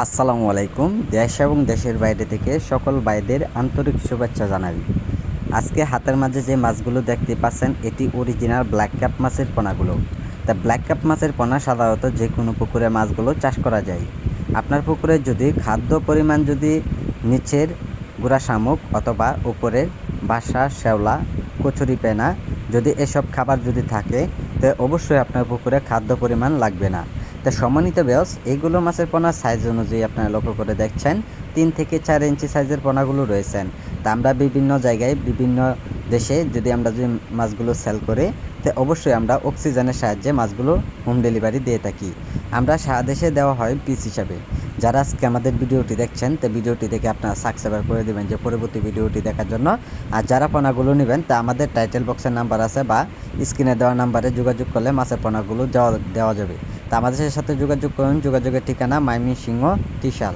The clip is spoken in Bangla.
আসসালামু আলাইকুম। দেশ এবং দেশের বাইরে থেকে সকল ভাইদের আন্তরিক শুভেচ্ছা জানাই। আজকে হাতের মাঝে যে মাছগুলো দেখতে পাচ্ছেন, এটি অরিজিনাল ব্ল্যাক ক্যাপ মাছের পোনাগুলো। তা ব্ল্যাক ক্যাপ মাছের পোনা সাধারণত যে কোনো পুকুরে মাছগুলো চাষ করা যায়। আপনার পুকুরে যদি খাদ্য পরিমাণ যদি নিচের গুড়া শামুক অথবা উপরের বাসা শ্যাওলা কচুরি পেনা যদি এসব খাবার যদি থাকে, তো অবশ্যই আপনার পুকুরে খাদ্য পরিমাণ লাগবে না। তা সম্মানিত ব্যাস এইগুলো মাছের পোনার সাইজ অনুযায়ী আপনারা লক্ষ্য করে দেখছেন। তিন থেকে চার ইঞ্চি সাইজের পোনাগুলো রয়েছেন তা আমরা বিভিন্ন জায়গায়, বিভিন্ন দেশে যদি আমরা যদি মাছগুলো সেল করে, তো অবশ্যই আমরা অক্সিজেনের সাহায্যে মাছগুলো হোম ডেলিভারি দিয়ে থাকি। আমরা সারা দেশে দেওয়া হয় পিস হিসাবে। যারা আজকে আমাদের ভিডিওটি দেখছেন, তো ভিডিওটি দেখে আপনারা সাবস্ক্রাইব করে দেবেন যে পরবর্তী ভিডিওটি দেখার জন্য। আর যারা পোনাগুলো নেবেন, তা আমাদের টাইটেল বক্সের নাম্বার আছে বা স্ক্রিনে দেওয়া নাম্বারে যোগাযোগ করলে মাছের পোনাগুলো দেওয়া দেওয়া যাবে। তা আমাদের সাথে যোগাযোগ করুন। যোগাযোগের ঠিকানা মাইমি সিংহ টিশাল